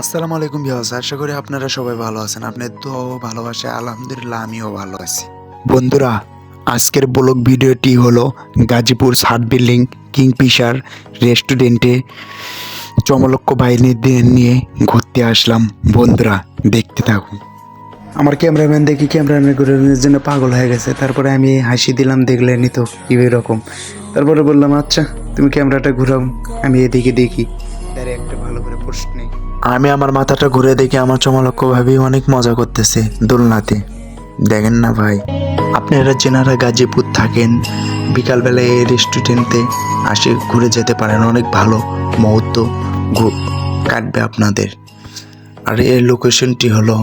আসসালামু আলাইকুম বিহাস আশা করি আপনারা সবাই ভালো আছেন। আপনার তো ভালোবাসে আলহামদুলিল্লাহ আমিও ভালো আছি। বন্ধুরা, আজকের ব্লগ ভিডিওটি হলো গাজীপুর সাত বিল্ডিং, কিংফিশার রেস্টুরেন্টে চমলক্ষ বাহিনীদের নিয়ে ঘুরতে আসলাম। বন্ধুরা, দেখতে থাকুন। আমার ক্যামেরাম্যান দেখি, ক্যামেরাম্যান ঘুরানোর জন্য পাগল হয়ে গেছে। তারপরে আমি হাসি দিলাম দেখলেনি তো, কি রকম। তারপরে বললাম আচ্ছা তুমি ক্যামেরাটা ঘুরাও, আমি এদিকে দেখি। তার একটা ভালো করে নেই। আমি আমার মাথাটা ঘুরে দেখি আমার চমলক্ষ ভাবি অনেক মজা করতেছে, দোলনাতে। দেখেন না ভাই আপনারা যেনারা গাজীপুর থাকেন, বিকালবেলা এই রেস্টুরেন্টে আসে ঘুরে যেতে পারেন, অনেক ভালো মুহূর্ত কাটবে আপনাদের। আর এর লোকেশনটি হলো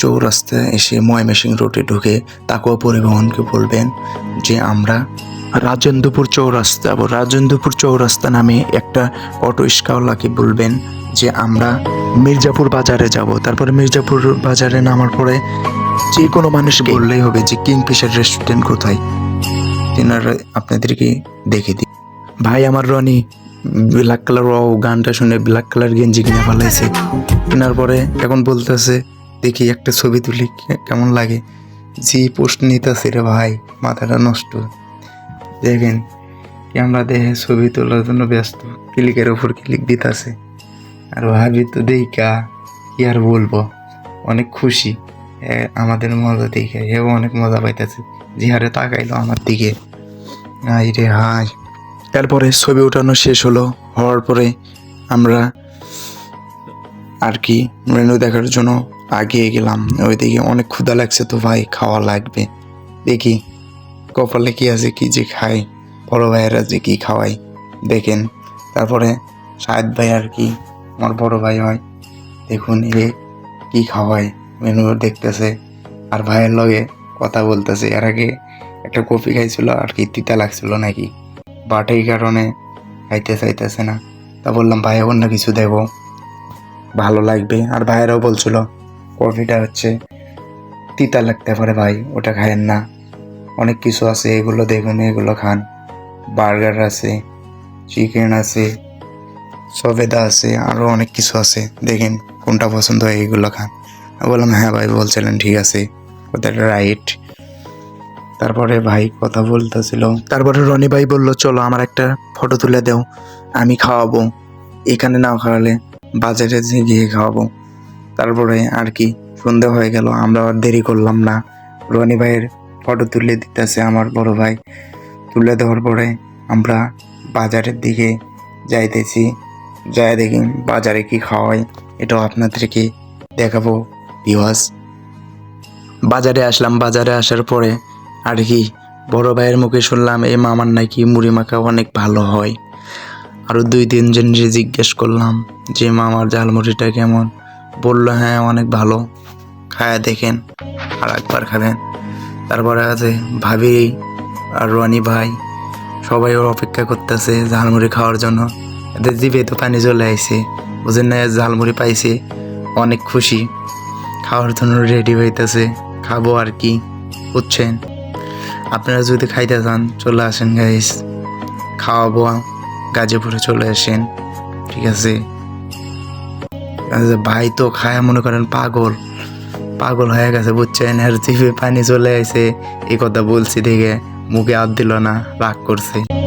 চৌরাস্তায় এসে ময়মেশিং রোডে ঢুকে তাকুয়া পরিবহনকে বলবেন যে আমরা রাজেন্দ্রপুর চৌরাস্তা যাব রাজেন্দ্রপুর চৌরাস্তা নামে একটা অটো রিক্সাওয়ালাকে বলবেন, যে আমরা মির্জাপুর বাজারে যাব। তারপরে মির্জাপুর বাজারে নামার পরে যে কোনো মানুষ বললেই হবে যে, কিংফিশার রেস্টুরেন্ট কোথায়? তেনারা আপনাদেরকে দেখে দিই ভাই, আমার রনি ব্ল্যাক কালার ও গানটা শুনে ব্ল্যাক কালার গেঞ্জি কিনে ফেলাইছে। কেনার পরে এখন বলতেছে, দেখি একটা ছবি তুলি কেমন লাগে? যে পোস্ট নিতেছে রে ভাই, মাথাটা নষ্ট। দেখেন ক্যামেরা দেখে ছবি তোলার জন্য ব্যস্ত। ক্লিকের ওপর ক্লিক দিতেছে। আর ভাবি তো দেখা কি আর বলব? অনেক খুশি। আমাদের মজা দেখে এও অনেক মজা পাইতেছে। যে হারে তাকাইলো আমার দিকে। হাই রে হাই। তারপরে ছবি ওঠানো শেষ হলো। হওয়ার পরে আমরা আর কি মেনু দেখার জন্য আগিয়ে গেলাম। ওইদিকে অনেক ক্ষুধা লাগছে তো ভাই, খাওয়া লাগবে। দেখি কপালে কি আছে, কি যে খায় বড় ভাইয়েরা যে কি খাওয়াই দেখেন, তারপরে সাহেদ ভাই আর কি, আমার বড় ভাই হয়। দেখুন এ কি খাওয়ায়, মেনু দেখতেছে। আর ভাইয়ের লগে কথা বলতেছে। এর আগে একটা কফি খাইছিল, আর কি তিতা লাগছিল নাকি? বাট এই কারণে খাইতে চাইতেছে না। তা বললাম, ভাই, অন্য কিছু দেবো। ভালো লাগবে। আর ভাইয়েরাও বলছিল, কফিটা হচ্ছে তিতা লাগতে পারে ভাই, ওটা খায়েন না। অনেক কিছু আছে, এগুলো দেখুন এগুলো খান। বার্গার আছে, চিকেন আছে, সবেদা আছে আরও অনেক কিছু আছে। দেখেন কোনটা পছন্দ হয়, এগুলো খান। বললাম হ্যাঁ ভাই, বলছিলেন, ঠিক আছে। ওদের রাইট। তারপরে ভাই কথা বলতেছিল। তারপরে রনি ভাই বলল, চলো, আমার একটা ফটো তুলে দাও, আমি খাওয়াবো। এখানে না খাওয়ালে বাজারে গিয়ে খাওয়াবো। তারপরে আর কি, সন্ধে হয়ে গেল, আমরা আর দেরি করলাম না। রনি ভাইয়ের ফটো তুলে দিতেছে আমার বড় ভাই। তুলে দেওয়ার পরে আমরা বাজারের দিকে যাইতেছি। যাই দেখি বাজারে কি খাওয়াই এটাও আপনাদেরকে দেখাবো ভিওয়াস বাজারে আসলাম, বাজারে আসার পরে আর কি বড় ভাইয়ের মুখে শুনলাম এই মামার নাকি মুড়ি মাখা অনেক ভালো হয়। আরও দুই তিনজনকে জিজ্ঞেস করলাম, যে মামার ঝালমুড়িটা কেমন? বলল হ্যাঁ অনেক ভালো। খায়া দেখেন, আর একবার খাবেন। তারপরে আছে ভাবি আর রনি ভাই। সবাই ওর অপেক্ষা করতেছে ঝালমুড়ি খাওয়ার জন্য। এদের জিভে তো পানি চলে আইছে। বুঝেন না ঝালমুড়ি পাইছে। অনেক খুশি। খাওয়ার জন্য রেডি হইতেছে। খাব আর কি বুঝছেন? আপনারা যদি খাইতে চান চলে আসেন গাইস খাওয়াবো গাজীপুরে চলে আসেন। ঠিক আছে? আচ্ছা, ভাই তো খায়া মনে করেন পাগল। পাগল হয়ে গেছে বুঝছেন? আর জিভে পানি চলে আসে এই কথা বলছি দেখে মুখে হাত দিল না, রাগ করছে।